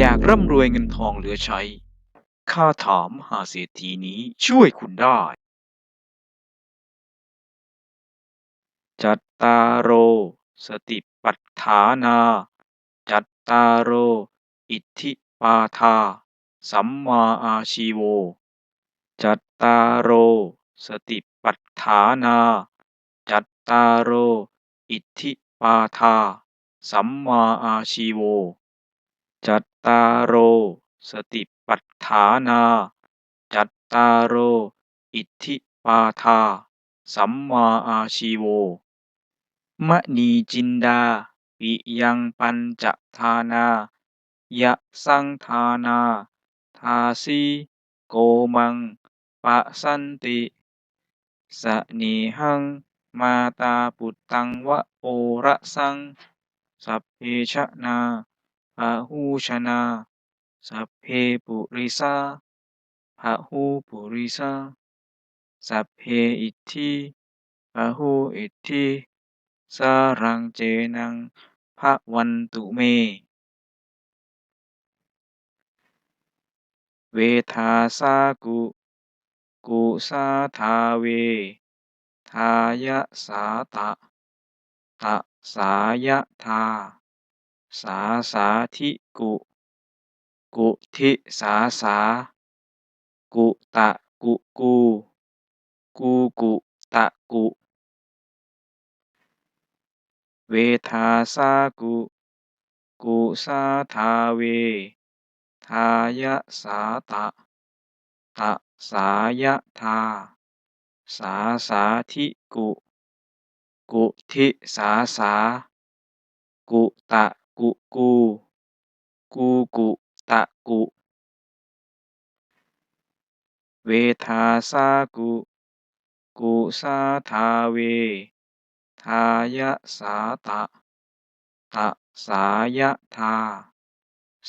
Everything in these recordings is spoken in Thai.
อยากร่ำรวยเงินทองเหลือใช้คาถามหาเศรษฐีนี้ช่วยคุณได้ จัตตารโอสติปัฏฐานา จัตตารโออิทธิปาทา สัมมาอาชีโว จัตตารโอสติปัฏฐานา จัตตารโออิทธิปาทา สัมมาอาชีโว จัตตารโอสติปัฏฐานา จัตตารโออิทธิปาทา สัมมาอาชีโวมณีจินดาปิยังปัญจทานายะสังทานา ทาสีโกมังปะสันติสนีหังมาตาปุตตังวะโอระสัง สัพเพชะนา พหูชนะ สัพเพปุริสาพหูปุริสาสัพเพอิทธิพหูอิทธิสารังเจนังภะวันตุเม เวทาสากุ กุสาทาเว ทายะสาตะ ตะสายะทา สาสาธิกุ กุทิสาสา กุตะกุกู กูกุตะกุ เวทาสากุ กุสาทาเว ทายะสาตะ ตะสายะทา สาสาธิกุ กุทิสาสา กุตะ กุกู กูกุตะกุ เวทาสากุ กุสาทาเว ทายะสาตะ ตะสายะทา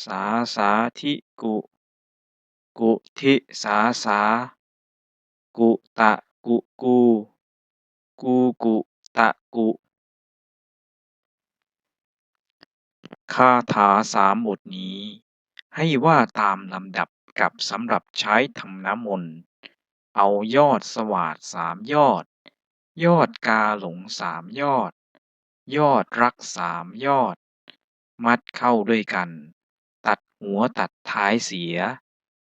สาสาธิกุ กุทิสาสา กุตะกุกู กูกุตะกุ คาถาสามบทนี้ ให้ว่าตามลำดับกับสำหรับใช้ทำน้ำมนต์ เอายอดสวาดสามยอด ยอดกาหลงสามยอด ยอดรักสามยอด มัดเข้าด้วยกัน ตัดหัวตัดท้ายเสีย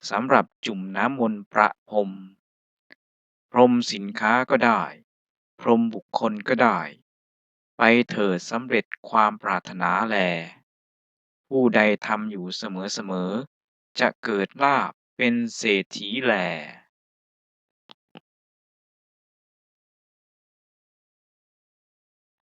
สำหรับจุ่มน้ำมนต์ประพรม พรมสินค้าก็ได้ พรมบุคคลก็ได้ ไปเถิดสำเร็จความปรารถนาแล ผู้ใดทำอยู่เสมอๆ จะเกิดลาภเป็นเศรษฐีแล